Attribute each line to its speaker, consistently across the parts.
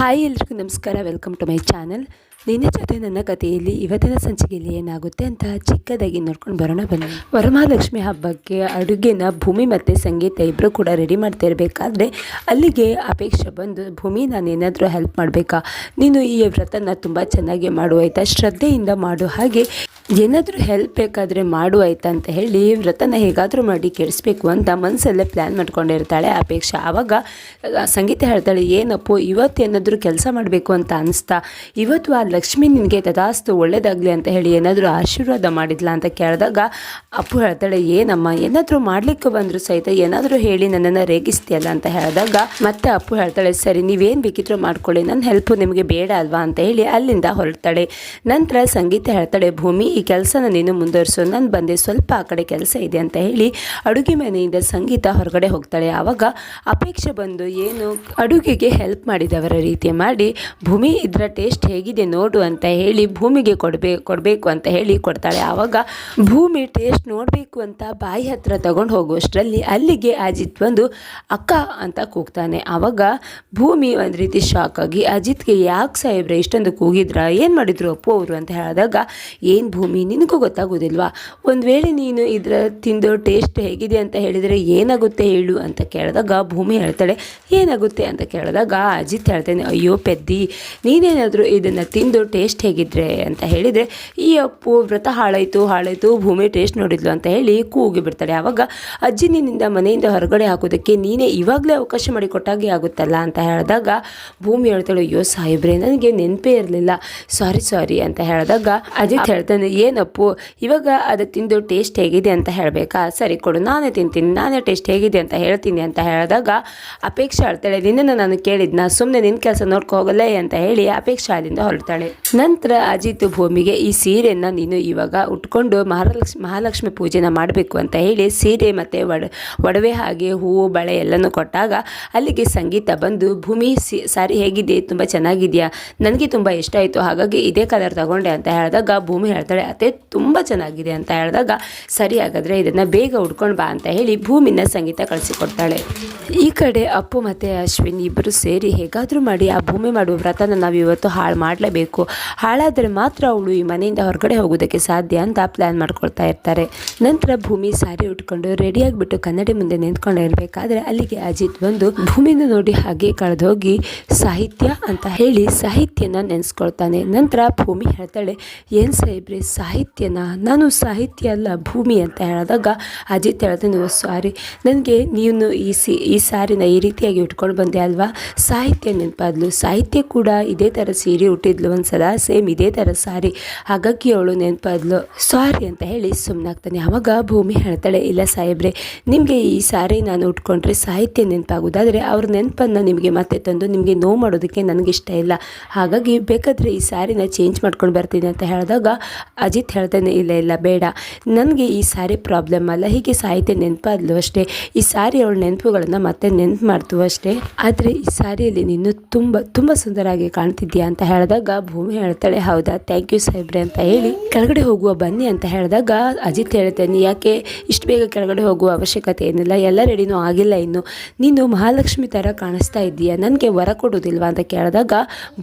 Speaker 1: Hi ಎಲ್ರಿಗೂ ನಮಸ್ಕಾರ. Welcome to my channel. ನಿನ್ನ ಜೊತೆ ನನ್ನ ಕಥೆಯಲ್ಲಿ ಇವತ್ತಿನ ಸಂಚಿಕೆಯಲ್ಲಿ ಏನಾಗುತ್ತೆ ಅಂತ ಚಿಕ್ಕದಾಗಿ ನೋಡ್ಕೊಂಡು ಬರೋಣ, ಬನ್ನಿ. ವರಮಹಾಲಕ್ಷ್ಮಿ ಹಬ್ಬಕ್ಕೆ ಅಡುಗೆನ ಭೂಮಿ ಮತ್ತು ಸಂಗೀತ ಇಬ್ಬರು ಕೂಡ ರೆಡಿ ಮಾಡ್ತಾ ಇರಬೇಕಾದ್ರೆ ಅಲ್ಲಿಗೆ ಅಪೇಕ್ಷೆ ಬಂದು, ಭೂಮಿ ನಾನೇನಾದರೂ ಹೆಲ್ಪ್ ಮಾಡಬೇಕಾ? ನೀನು ಈ ವ್ರತನ ತುಂಬ ಚೆನ್ನಾಗಿ ಮಾಡು ಆಯಿತಾ? ಶ್ರದ್ಧೆಯಿಂದ ಮಾಡು. ಹಾಗೆ ಏನಾದರೂ ಹೆಲ್ಪ್ ಬೇಕಾದರೆ ಮಾಡು ಆಯ್ತಾ? ಅಂತ ಹೇಳಿ ವ್ರತನ ಹೇಗಾದರೂ ಮಾಡಿ ಕೆಡಿಸ್ಬೇಕು ಅಂತ ಮನಸ್ಸಲ್ಲೇ ಪ್ಲ್ಯಾನ್ ಮಾಡ್ಕೊಂಡಿರ್ತಾಳೆ ಅಪೇಕ್ಷೆ. ಆವಾಗ ಸಂಗೀತ ಹೇಳ್ತಾಳೆ, ಏನಪ್ಪೋ, ಇವತ್ತು ಏನಾದರೂ ಕೆಲಸ ಮಾಡಬೇಕು ಅಂತ ಅನಿಸ್ತಾ? ಇವತ್ತು ಆ ಲಕ್ಷ್ಮಿ ನಿನಗೆ ತದಾಸ್ತು ಒಳ್ಳೇದಾಗಲಿ ಅಂತ ಹೇಳಿ ಏನಾದರೂ ಆಶೀರ್ವಾದ ಮಾಡಿದ್ಲಾ ಅಂತ ಕೇಳಿದಾಗ, ಅಪ್ಪು ಹೇಳ್ತಾಳೆ, ಏನಮ್ಮ, ಏನಾದರೂ ಮಾಡ್ಲಿಕ್ಕೆ ಬಂದರೂ ಸಹಿತ ಏನಾದರೂ ಹೇಳಿ ನನ್ನನ್ನು ರೇಗಿಸ್ತೀಯಲ್ಲ ಅಂತ ಹೇಳಿದಾಗ, ಮತ್ತೆ ಅಪ್ಪು ಹೇಳ್ತಾಳೆ, ಸರಿ, ನೀವೇನು ಬೇಕಿದ್ರೂ ಮಾಡ್ಕೊಳ್ಳಿ ನನ್ನ ಹೆಲ್ಪ್ ನಿಮಗೆ ಬೇಡ ಅಲ್ವಾ ಅಂತ ಹೇಳಿ ಅಲ್ಲಿಂದ ಹೊರಡ್ತಾಳೆ. ನಂತರ ಸಂಗೀತ ಹೇಳ್ತಾಳೆ, ಭೂಮಿ, ಈ ಕೆಲಸನ ನೀನು ಮುಂದುವರಿಸು, ನಾನು ಬಂದೆ, ಸ್ವಲ್ಪ ಆ ಕಡೆ ಕೆಲಸ ಇದೆ ಅಂತ ಹೇಳಿ ಅಡುಗೆ ಮನೆಯಿಂದ ಸಂಗೀತ ಹೊರಗಡೆ ಹೋಗ್ತಾಳೆ. ಆವಾಗ ಅಪೇಕ್ಷೆ ಬಂದು, ಏನು, ಅಡುಗೆಗೆ ಹೆಲ್ಪ್ ಮಾಡಿದವರ ರೀತಿ ಮಾಡಿ, ಭೂಮಿ, ಇದರ ಟೇಸ್ಟ್ ಹೇಗಿದೆ ನೋಡು ಅಂತ ಹೇಳಿ ಭೂಮಿಗೆ ಕೊಡಬೇ, ಕೊಡಬೇಕು ಅಂತ ಹೇಳಿ ಕೊಡ್ತಾಳೆ. ಆವಾಗ ಭೂಮಿ ಟೇಸ್ಟ್ ನೋಡಬೇಕು ಅಂತ ಬಾಯಿ ಹತ್ರ ತಗೊಂಡು ಹೋಗುವಷ್ಟರಲ್ಲಿ ಅಲ್ಲಿಗೆ ಅಜಿತ್ ಬಂದು, ಅಕ್ಕ ಅಂತ ಕೂಗ್ತಾನೆ. ಆವಾಗ ಭೂಮಿ ಒಂದು ರೀತಿ ಶಾಕ್ ಆಗಿ, ಅಜಿತ್ಗೆ ಯಾಕೆ ಸಾಹೇಬ್ರೆ ಇಷ್ಟೊಂದು ಕೂಗಿದ್ರ? ಏನು ಮಾಡಿದ್ರು ಅಪ್ಪು ಅವರು? ಅಂತ ಹೇಳಿದಾಗ, ಏನು ಭೂಮಿ? ನಿನಗೂ ಗೊತ್ತಾಗೋದಿಲ್ವಾ? ಒಂದು ವೇಳೆ ನೀನು ಇದರ ತಿಂದು ಟೇಸ್ಟ್ ಹೇಗಿದೆ ಅಂತ ಹೇಳಿದರೆ ಏನಾಗುತ್ತೆ ಹೇಳು? ಅಂತ ಕೇಳಿದಾಗ ಭೂಮಿ ಹೇಳ್ತಾಳೆ, ಏನಾಗುತ್ತೆ? ಅಂತ ಕೇಳಿದಾಗ ಅಜಿತ್ ಹೇಳ್ತಾನೆ, ಅಯ್ಯೋ, ಪೆದ್ದಿ, ನೀನೇನಾದರೂ ಇದನ್ನು ತಿಂದು ಟೇಸ್ಟ್ ಹೇಗಿದ್ರೆ ಅಂತ ಹೇಳಿದರೆ, ಈ ಅಪ್ಪು ವ್ರತ ಹಾಳಾಯಿತು ಹಾಳಾಯಿತು, ಭೂಮಿ ಟೇಸ್ಟ್ ನೋಡಿದ್ಲು ಅಂತ ಹೇಳಿ ಕೂಗಿ ಬಿಡ್ತಾಳೆ. ಆವಾಗ ಅಜ್ಜಿ ನಿನ್ನಿಂದ ಮನೆಯಿಂದ ಹೊರಗಡೆ ಹಾಕೋದಕ್ಕೆ ನೀನೇ ಇವಾಗಲೇ ಅವಕಾಶ ಮಾಡಿಕೊಟ್ಟಾಗೆ ಆಗುತ್ತಲ್ಲ ಅಂತ ಹೇಳಿದಾಗ, ಭೂಮಿ ಹೇಳ್ತಾಳೆ, ಅಯ್ಯೋ ಸಾಹೇಬ್ರೆ, ನನಗೆ ನೆನಪೇ ಇರಲಿಲ್ಲ. ಸಾರಿ ಸಾರಿ ಅಂತ ಹೇಳಿದಾಗ ಅಜಿತ್ ಹೇಳ್ತಾನೆ ಏನಪ್ಪು ಇವಾಗ ಅದು ತಿಂದು ಟೇಸ್ಟ್ ಹೇಗಿದೆ ಅಂತ ಹೇಳಬೇಕಾ? ಸರಿ ಕೊಡು, ನಾನೇ ತಿಂತೀನಿ, ನಾನೇ ಟೇಸ್ಟ್ ಹೇಗಿದೆ ಅಂತ ಹೇಳ್ತೀನಿ ಅಂತ ಹೇಳಿದಾಗ, ಅಪೇಕ್ಷೆ ಹೇಳ್ತಾಳೆ, ನಿನ್ನನ್ನು ನಾನು ಕೇಳಿದ್ನ? ಸುಮ್ಮನೆ ನಿನ್ನ ಕೆಲಸ ನೋಡ್ಕೊ ಹೋಗಲ್ಲೇ ಅಂತ ಹೇಳಿ ಅಪೇಕ್ಷೆ ಅಲ್ಲಿಂದ ಹೊರಡ್ತಾಳೆ. ನಂತರ ಅಜಿತ್ ಭೂಮಿಗೆ ಈ ಸೀರೆಯನ್ನು ನೀನು ಇವಾಗ ಉಟ್ಕೊಂಡು ಮಹಾಲಕ್ಷ್ಮಿ ಮಹಾಲಕ್ಷ್ಮಿ ಪೂಜೆನ ಮಾಡಬೇಕು ಅಂತ ಹೇಳಿ ಸೀರೆ ಮತ್ತು ಒಡ ಒಡವೆ ಹಾಗೆ ಹೂವು, ಬಳೆ ಎಲ್ಲನೂ ಕೊಟ್ಟಾಗ ಅಲ್ಲಿಗೆ ಸಂಗೀತ ಬಂದು, ಭೂಮಿ ಸಾರಿ ಹೇಗಿದೆ? ತುಂಬ ಚೆನ್ನಾಗಿದೆಯಾ? ನನಗೆ ತುಂಬ ಇಷ್ಟ ಆಯಿತು. ಹಾಗಾಗಿ ಇದೇ ಕಲರ್ ತಗೊಂಡೆ ಅಂತ ಹೇಳಿದಾಗ ಭೂಮಿ ಹೇಳ್ತಾಳೆ, ಅತ್ತೆ, ತುಂಬ ಚೆನ್ನಾಗಿದೆ ಅಂತ ಹೇಳಿದಾಗ ಸರಿ ಹಾಗಾದರೆ ಇದನ್ನು ಬೇಗ ಉಟ್ಕೊಂಡು ಬಾ ಅಂತ ಹೇಳಿ ಭೂಮಿನ ಸಂಗೀತ ಕಳಿಸಿಕೊಡ್ತಾಳೆ. ಈ ಕಡೆ ಅಪ್ಪು ಮತ್ತು ಅಶ್ವಿನ್ ಇಬ್ಬರು ಸೇರಿ ಹೇಗಾದರೂ ಮಾಡಿ ಆ ಭೂಮಿ ಮಾಡುವ ವ್ರತನ ನಾವು ಇವತ್ತು ಹಾಳು ಮಾಡಲೇಬೇಕು. ಹಾಳಾದರೆ ಮಾತ್ರ ಅವಳು ಈ ಮನೆಯಿಂದ ಹೊರಗಡೆ ಹೋಗೋದಕ್ಕೆ ಸಾಧ್ಯ ಅಂತ ಪ್ಲ್ಯಾನ್ ಮಾಡ್ಕೊಳ್ತಾ ಇರ್ತಾರೆ. ನಂತರ ಭೂಮಿ ಸಾರಿ ಉಟ್ಕೊಂಡು ರೆಡಿಯಾಗಿಬಿಟ್ಟು ಕನ್ನಡಿ ಮುಂದೆ ನಿಂತ್ಕೊಂಡು ಇರಬೇಕಾದ್ರೆ ಅಲ್ಲಿಗೆ ಅಜಿತ್ ಬಂದು ಭೂಮಿನ ನೋಡಿ ಹಾಗೆ ಕಳೆದೋಗಿ, ಸಾಹಿತ್ಯ ಅಂತ ಹೇಳಿ ಸಾಹಿತ್ಯನ ನೆನೆಸ್ಕೊಳ್ತಾನೆ. ನಂತರ ಭೂಮಿ ಹೇಳ್ತಾಳೆ, ಏನು ಸಾಹೇಬ್ರೆ, ಸಾಹಿತ್ಯನ? ನಾನು ಸಾಹಿತ್ಯ ಅಲ್ಲ, ಭೂಮಿ ಅಂತ ಹೇಳಿದಾಗ ಅಜಿತ್ ಹೇಳ್ತಾನೆ ನೀವು ಸಾರಿ. ನನಗೆ ನೀನು ಈ ಸಿ, ಈ ಸಾರಿನ ಈ ರೀತಿಯಾಗಿ ಉಟ್ಕೊಂಡು ಬಂದೆ ಅಲ್ವಾ? ಸಾಹಿತ್ಯ ನೆನಪಾದ್ಲು. ಸಾಹಿತ್ಯ ಕೂಡ ಇದೇ ಥರ ಸೀರೆ ಉಟ್ಟಿದ್ಲು ಒಂದ್ಸಲ ಸೇಮ್ ಇದೇ ಥರ ಸಾರಿ. ಹಾಗಾಗಿ ಅವಳು ನೆನಪಾದ್ಲು, ಸಾರಿ ಅಂತ ಹೇಳಿ ಸುಮ್ಮನಾಗ್ತಾನೆ ಆವಾಗ ಭೂಮಿ ಹೇಳ್ತಾಳೆ, ಇಲ್ಲ ಸಾಹೇಬ್ರೆ, ನಿಮಗೆ ಈ ಸಾರಿ ನಾನು ಉಟ್ಕೊಂಡ್ರೆ ಸಾಹಿತ್ಯ ನೆನಪಾಗೋದಾದರೆ ಅವ್ರ ನೆನಪನ್ನು ನಿಮಗೆ ಮತ್ತೆ ತಂದು ನಿಮಗೆ ನೋವು ಮಾಡೋದಕ್ಕೆ ನನಗಿಷ್ಟ ಇಲ್ಲ. ಹಾಗಾಗಿ ಬೇಕಾದರೆ ಈ ಸಾರಿನ ಚೇಂಜ್ ಮಾಡ್ಕೊಂಡು ಬರ್ತೀನಿ ಅಂತ ಹೇಳಿದಾಗ ಅಜಿತ್ ಹೇಳ್ತಾನೆ, ಇಲ್ಲ ಇಲ್ಲ, ಬೇಡ. ನನಗೆ ಈ ಸಾರಿ ಪ್ರಾಬ್ಲಮ್ ಅಲ್ಲ. ಹೀಗೆ ಸಾಹಿತ್ಯ ನೆನಪಾದ್ಲು ಅಷ್ಟೇ. ಈ ಸಾರಿ ಅವಳ ನೆನಪುಗಳನ್ನು ಮತ್ತೆ ನೆನಪು ಮಾಡ್ತು ಅಷ್ಟೇ. ಆದರೆ ಈ ಸಾರಿಯಲ್ಲಿ ನೀನು ತುಂಬ ತುಂಬ ಸುಂದರವಾಗಿ ಕಾಣ್ತಿದ್ಯಾ? ಅಂತ ಹೇಳಿದಾಗ ಭೂಮಿ ಹೇಳ್ತಾಳೆ, ಹೌದಾ? ಥ್ಯಾಂಕ್ ಯು ಸಾಹೇಬ್ರೆ ಅಂತ ಹೇಳಿ ಕೆಳಗಡೆ ಹೋಗುವ, ಬನ್ನಿ ಅಂತ ಹೇಳಿದಾಗ ಅಜಿತ್ ಹೇಳ್ತೇನೆ ಯಾಕೆ ಇಷ್ಟು ಬೇಗ ಕೆಳಗಡೆ ಹೋಗುವ ಅವಶ್ಯಕತೆ ಏನಿಲ್ಲ, ಎಲ್ಲ ರೆಡಿನೂ ಆಗಿಲ್ಲ ಇನ್ನು. ನೀನು ಮಹಾಲಕ್ಷ್ಮಿ ಥರ ಕಾಣಿಸ್ತಾ ಇದ್ದೀಯಾ? ನನಗೆ ವರ ಕೊಡೋದಿಲ್ವಾ? ಅಂತ ಕೇಳಿದಾಗ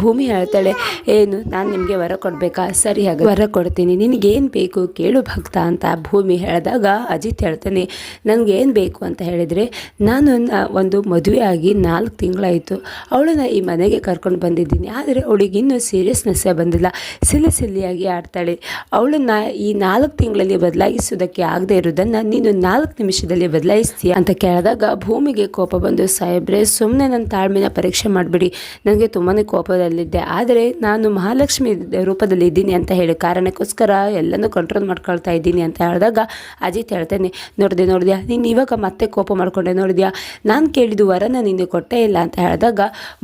Speaker 1: ಭೂಮಿ ಹೇಳ್ತಾಳೆ, ಏನು? ನಾನು ನಿಮಗೆ ವರ ಕೊಡಬೇಕಾ? ಸರಿ ಹಾಗೆ ವರ ಕೊಡ್ತೀನಿ. ನಿನಗೇನು ಬೇಕು ಕೇಳು ಭಕ್ತ ಅಂತ ಭೂಮಿ ಹೇಳಿದಾಗ ಅಜಿತ್ ಹೇಳ್ತಾನೆ ನನಗೇನು ಬೇಕು ಅಂತ ಹೇಳಿದರೆ ನಾನು ಒಂದು ಮದುವೆ ಆಗಿ ನಾಲ್ಕು ತಿಂಗಳಾಯಿತು. ಅವಳನ್ನ ಈ ಮನೆಗೆ ಕರ್ಕೊಂಡು ಬಂದಿದ್ದೀನಿ. ಆದರೆ ಅವಳಿಗೆ ಇನ್ನೂ ಸೀರಿಯಸ್ನೆಸ್ಸೇ ಬಂದಿಲ್ಲ. ಸಿಲ್ಲಿ ಸಿಲ್ಲಿಯಾಗಿ ಆಡ್ತಾಳೆ. ಅವಳನ್ನ ಈ ನಾಲ್ಕು ತಿಂಗಳಲ್ಲಿ ಬದಲಾಯಿಸೋದಕ್ಕೆ ಆಗದೆ ಇರೋದನ್ನು ನೀನು ನಾಲ್ಕು ನಿಮಿಷದಲ್ಲಿ ಬದಲಾಯಿಸ್ತೀಯ ಅಂತ ಕೇಳಿದಾಗ ಭೂಮಿಗೆ ಕೋಪ ಬಂದು, ಸಾಹೇಬ್ರೆ ಸುಮ್ಮನೆ ನನ್ನ ತಾಳ್ಮೆನ ಪರೀಕ್ಷೆ ಮಾಡಿಬಿಡಿ. ನನಗೆ ತುಂಬಾ ಕೋಪದಲ್ಲಿದ್ದೆ. ಆದರೆ ನಾನು ಮಹಾಲಕ್ಷ್ಮಿ ರೂಪದಲ್ಲಿ ಇದ್ದೀನಿ ಅಂತ ಹೇಳಿ ಕಾರಣಕ್ಕೋಸ್ಕರ ಎಲ್ಲನೂ ಕಂಟ್ರೋಲ್ ಮಾಡ್ಕೊಳ್ತಾ ಇದ್ದೀನಿ ಅಂತ ಹೇಳಿದಾಗ ಅಜಿತ್ ಹೇಳ್ತೇನೆ, ನೋಡಿದೆ ನೋಡಿದ್ಯಾ ನೀನು ಇವಾಗ ಮತ್ತೆ ಕೋಪ ಮಾಡಿಕೊಂಡೆ, ನೋಡಿದ್ಯಾ? ನಾನು ಕೇಳಿದ ವರನ ನೀನು ಕೊಟ್ಟೇ ಇಲ್ಲ. ಅಂತ ಹೇಳಿದಾಗ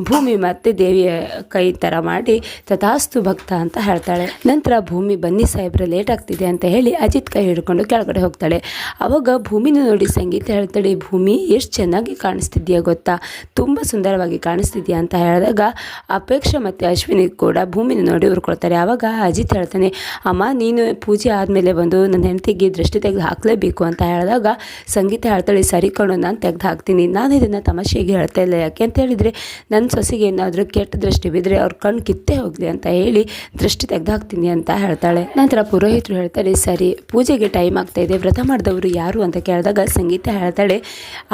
Speaker 1: ಭೂಮಿ ಮತ್ತೆ ದೇವಿಯ ಕೈ ಥರ ಮಾಡಿ ತಥಾಸ್ತು ಭಕ್ತ ಅಂತ ಹೇಳ್ತಾಳೆ. ನಂತರ ಭೂಮಿ ಬನ್ನಿ ಸಾಹೇಬ್ರ ಲೇಟ್ ಆಗ್ತಿದೆ ಅಂತ ಹೇಳಿ ಅಜಿತ್ ಕೈ ಹಿಡ್ಕೊಂಡು ಕೆಳಗಡೆ ಹೋಗ್ತಾಳೆ. ಅವಾಗ ಭೂಮಿನ ನೋಡಿ ಸಂಗೀತ ಹೇಳ್ತಾಳೆ, ಭೂಮಿ, ಎಷ್ಟು ಚೆನ್ನಾಗಿ ಕಾಣಿಸ್ತಿದ್ಯಾ ಗೊತ್ತಾ? ತುಂಬ ಸುಂದರವಾಗಿ ಕಾಣಿಸ್ತಿದ್ಯಾ? ಅಂತ ಹೇಳಿದಾಗ, ಅಪೇಕ್ಷೆ ಮತ್ತು ಅಶ್ವಿನಿ ಕೂಡ ಭೂಮಿನ ನೋಡಿ ಉರ್ಕೊಳ್ತಾರೆ. ಆವಾಗ ಅಜಿತ್ ಹೇಳ್ತಾನೆ, ಅಮ್ಮ, ನೀನು ಪೂಜೆ ಆದಮೇಲೆ ಬಂದು ನನ್ನ ಹೆಂಡತಿಗೆ ದೃಷ್ಟಿ ತೆಗೆದು ಹಾಕಲೇಬೇಕು ಅಂತ ಹೇಳಿದಾಗ, ಸಂಗೀತ ಹೇಳ್ತಾಳೆ, ಸರಿ ನಾನು ತೆಗೆದು ಹಾಕ್ತೀನಿ. ನಾನು ಇದನ್ನು ತಮಾಷೆಗೆ ಹೇಳ್ತಾ ಇಲ್ಲ ಯಾಕೆ? ಅಂತ ಹೇಳಿದರೆ ನನ್ನ ಸೊಸೆಗೆ ಏನಾದರೂ ಕೆಟ್ಟ ದೃಷ್ಟಿ ಬಿದ್ದರೆ ಅವ್ರ ಕಣ್ಣು ಕಿತ್ತೇ ಹೋಗಲಿ. ಅಂತ ಹೇಳಿ ದೃಷ್ಟಿ ತೆಗೆದು ಹಾಕ್ತೀನಿ ಅಂತ ಹೇಳ್ತಾಳೆ. ನಂತರ ಪುರೋಹಿತರು ಹೇಳ್ತಾರೆ, ಸರಿ, ಪೂಜೆಗೆ ಟೈಮ್ ಆಗ್ತಾ ಇದೆ. ವ್ರತ ಮಾಡಿದವರು ಯಾರು? ಅಂತ ಕೇಳಿದಾಗ ಸಂಗೀತ ಹೇಳ್ತಾಳೆ,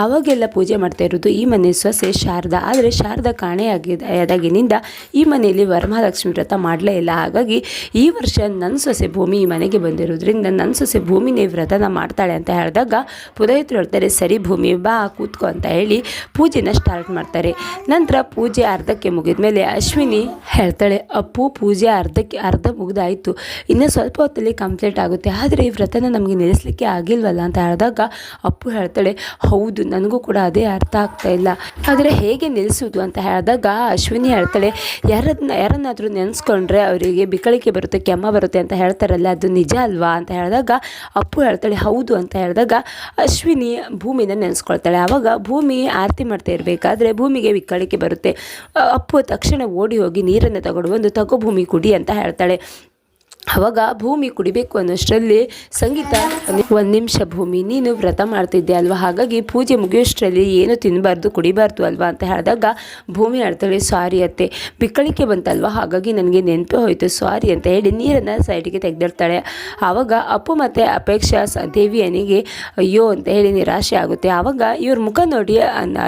Speaker 1: ಅವಾಗೆಲ್ಲ ಪೂಜೆ ಮಾಡ್ತಾ ಇರೋದು ಈ ಮನೆ ಸೊಸೆ ಶಾರದಾ. ಆದರೆ ಶಾರದಾ ಕಾಣೆಯಾಗಿದ್ದಾಗಿನಿಂದ ಈ ಮನೆಯಲ್ಲಿ ವರಮಹಾಲಕ್ಷ್ಮಿ ವ್ರತ ಮಾಡಲೇ ಇಲ್ಲ. ಹಾಗಾಗಿ ಈ ವರ್ಷ ನನ್ನ ಸೊಸೆ ಭೂಮಿ ಈ ಮನೆಗೆ ಬಂದಿರೋದ್ರಿಂದ ನನ್ನ ಸೊಸೆ ಭೂಮಿನೇ ವ್ರತನ ಮಾಡ್ತಾಳೆ ಅಂತ ಹೇಳಿದಾಗ ಪುರೋಹಿತರು ಹೇಳ್ತಾರೆ, ಸರಿ ಭೂಮಿ, ಬಾ, ಕೂತ್ಕೊ ಅಂತ ಹೇಳಿ ಪೂಜೆನ ಸ್ಟಾರ್ಟ್ ಮಾಡ್ತಾರೆ. ನಂತರ ಪೂಜೆ ಅರ್ಧಕ್ಕೆ ಮುಗಿದ ಮೇಲೆ ಅಶ್ವಿನಿ ಹೇಳ್ತಾಳೆ ಅಪ್ಪು, ಪೂಜೆ, ಅರ್ಧಕ್ಕೆ, ಅರ್ಧ ಮುಗ್ದಾಯಿತು. ಇನ್ನು ಸ್ವಲ್ಪ ಹೊತ್ತಲ್ಲಿ ಕಂಪ್ಲೀಟ್ ಆಗುತ್ತೆ. ಆದರೆ ಈ ವ್ರತನ ನಮಗೆ ನಿಲ್ಲಿಸಲಿಕ್ಕೆ ಆಗಿಲ್ವಲ್ಲ ಅಂತ ಹೇಳಿದಾಗ ಅಪ್ಪು ಹೇಳ್ತಾಳೆ, ಹೌದು, ನನಗೂ ಕೂಡ ಅದೇ ಅರ್ಥ ಆಗ್ತಾ ಇಲ್ಲ. ಆದರೆ ಹೇಗೆ ನಿಲ್ಲಿಸೋದು ಅಂತ ಹೇಳಿದಾಗ ಅಶ್ವಿನಿ ಹೇಳ್ತಾಳೆ ಯಾರನ್ನ ಯಾರನ್ನಾದರೂ ನೆನೆಸ್ಕೊಂಡ್ರೆ ಅವರಿಗೆ ಬಿಕಳಿಕೆ ಬರುತ್ತೆ, ಕೆಮ್ಮ ಬರುತ್ತೆ ಅಂತ ಹೇಳ್ತಾರಲ್ಲ, ಅದು ನಿಜ ಅಲ್ವಾ? ಅಂತ ಹೇಳಿದಾಗ ಅಪ್ಪು ಹೇಳ್ತಾಳೆ, ಹೌದು, ಅಂತ ಹೇಳಿದಾಗ ಅಶ್ವಿನಿ ಭೂಮಿನ ನೆನೆಸ್ಕೊಳ್ತಾಳೆ. ಆವಾಗ ಭೂಮಿ ಆರತಿ ಮಾಡ್ತಾ ಇರಬೇಕಾದ್ರೆ ಭೂಮಿಗೆ ಬಿಕ್ಕಳಿಕೆ ಬರುತ್ತೆ. ಅಪ್ಪು ತಕ್ಷಣ ಓಡಿ ಹೋಗಿ ನೀರನ್ನು ತಗೊಂಡು ಬಂದು ತಗೋ ಭೂಮಿ ಕುಡಿ ಅಂತ ಹೇಳ್ತಾಳೆ. ಅವಾಗ ಭೂಮಿ ಕುಡಿಬೇಕು ಅನ್ನೋಷ್ಟರಲ್ಲಿ ಸಂಗೀತ ಒಂದು ನಿಮಿಷ ಭೂಮಿ, ನೀನು ವ್ರತ ಮಾಡ್ತಿದ್ದೆ ಅಲ್ವಾ? ಹಾಗಾಗಿ ಪೂಜೆ ಮುಗಿಯೋಷ್ಟರಲ್ಲಿ ಏನು ತಿನ್ನಬಾರ್ದು ಕುಡಿಬಾರ್ದು ಅಲ್ವಾ ಅಂತ ಹೇಳಿದಾಗ ಭೂಮಿ ಹೇಳ್ತಾಳೆ ಸಾರಿ ಅತ್ತೆ. ಬಿಕ್ಕಳಿಕೆ ಬಂತಲ್ವಾ? ಹಾಗಾಗಿ ನನಗೆ ನೆನಪು ಹೋಯಿತು ಸಾರಿ ಅಂತ ಹೇಳಿ ನೀರನ್ನು ಸೈಡಿಗೆ ತೆಗೆದಿಡ್ತಾಳೆ. ಆವಾಗ ಅಪ್ಪು ಮತ್ತು ಅಪೇಕ್ಷಾ ಸ ದೇವಿಯನಿಗೆ ಅಯ್ಯೋ ಅಂತ ಹೇಳಿ ನಿರಾಶೆ ಆಗುತ್ತೆ. ಆವಾಗ ಇವ್ರ ಮುಖ ನೋಡಿ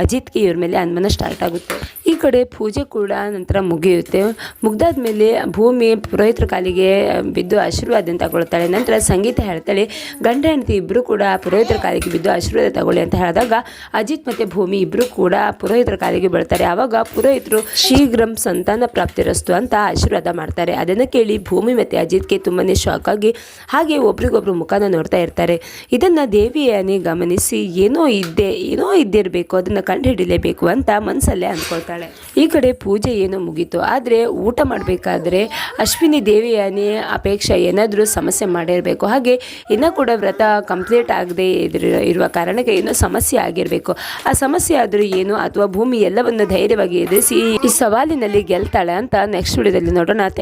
Speaker 1: ಅಜಿತ್ಗೆ ಇವ್ರ ಮೇಲೆ ಅನುಮಾನ ಸ್ಟಾರ್ಟ್ ಆಗುತ್ತೆ. ಈ ಕಡೆ ಪೂಜೆ ಕೂಡ ನಂತರ ಮುಗಿಯುತ್ತೆ. ಮುಗ್ದಾದ್ಮೇಲೆ ಭೂಮಿ ಪುರೋಹಿತರ ಕಾಲಿಗೆ ಬಿದ್ದು ಆಶೀರ್ವಾದ ತಗೊಳ್ತಾಳೆ. ನಂತರ ಸಂಗೀತ ಹೇಳ್ತಾಳೆ, ಗಂಡ ಹೆಂಡತಿ ಇಬ್ಬರು ಕೂಡ ಪುರೋಹಿತರ ಕಾಲಿಗೆ ಬಿದ್ದು ಆಶೀರ್ವಾದ ತಗೊಳ್ಳಿ ಅಂತ ಹೇಳಿದಾಗ ಅಜಿತ್ ಮತ್ತು ಭೂಮಿ ಇಬ್ಬರು ಕೂಡ ಪುರೋಹಿತರ ಕಾಲಿಗೆ ಬೀಳ್ತಾರೆ. ಆವಾಗ ಪುರೋಹಿತರು ಶೀಘ್ರಂ ಸಂತಾನ ಪ್ರಾಪ್ತಿರಸ್ತು ಅಂತ ಆಶೀರ್ವಾದ ಮಾಡ್ತಾರೆ. ಅದನ್ನು ಕೇಳಿ ಭೂಮಿ ಮತ್ತು ಅಜಿತ್ಗೆ ತುಂಬಾ ಶಾಕ್ ಆಗಿ ಹಾಗೆ ಒಬ್ರಿಗೊಬ್ರು ಮುಖನ ನೋಡ್ತಾ ಇರ್ತಾರೆ. ಇದನ್ನು ದೇವಿಯನೇ ಗಮನಿಸಿ, ಏನೋ ಇದ್ದೆ, ಏನೋ ಇದ್ದಿರಬೇಕು, ಅದನ್ನು ಕಂಡುಹಿಡಿಲೇಬೇಕು ಅಂತ ಮನಸ್ಸಲ್ಲೇ ಅಂದ್ಕೊಳ್ತಾಳೆ. ಈ ಕಡೆ ಪೂಜೆ ಏನೋ ಮುಗೀತು. ಆದರೆ ಊಟ ಮಾಡಬೇಕಾದ್ರೆ ಅಶ್ವಿನಿ ದೇವಿಯನೇ ಅಪೇಕ್ಷೆ ಏನಾದರೂ ಸಮಸ್ಯೆ ಮಾಡಿರಬೇಕು. ಹಾಗೆ ಇನ್ನೂ ಕೂಡ ವ್ರತ ಕಂಪ್ಲೀಟ್ ಆಗದೆ ಇರುವ ಕಾರಣಕ್ಕೆ ಏನೋ ಸಮಸ್ಯೆ ಆಗಿರಬೇಕು. ಆ ಸಮಸ್ಯೆ ಆದರೂ ಏನು ಅಥವಾ ಭೂಮಿ ಎಲ್ಲವನ್ನು ಧೈರ್ಯವಾಗಿ ಎದುರಿಸಿ ಈ ಸವಾಲಿನಲ್ಲಿ ಗೆಲ್ತಾಳೆ ಅಂತ ನೆಕ್ಸ್ಟ್ ವಿಡಿಯೋದಲ್ಲಿ ನೋಡೋಣ. ಥ್ಯಾಂಕ್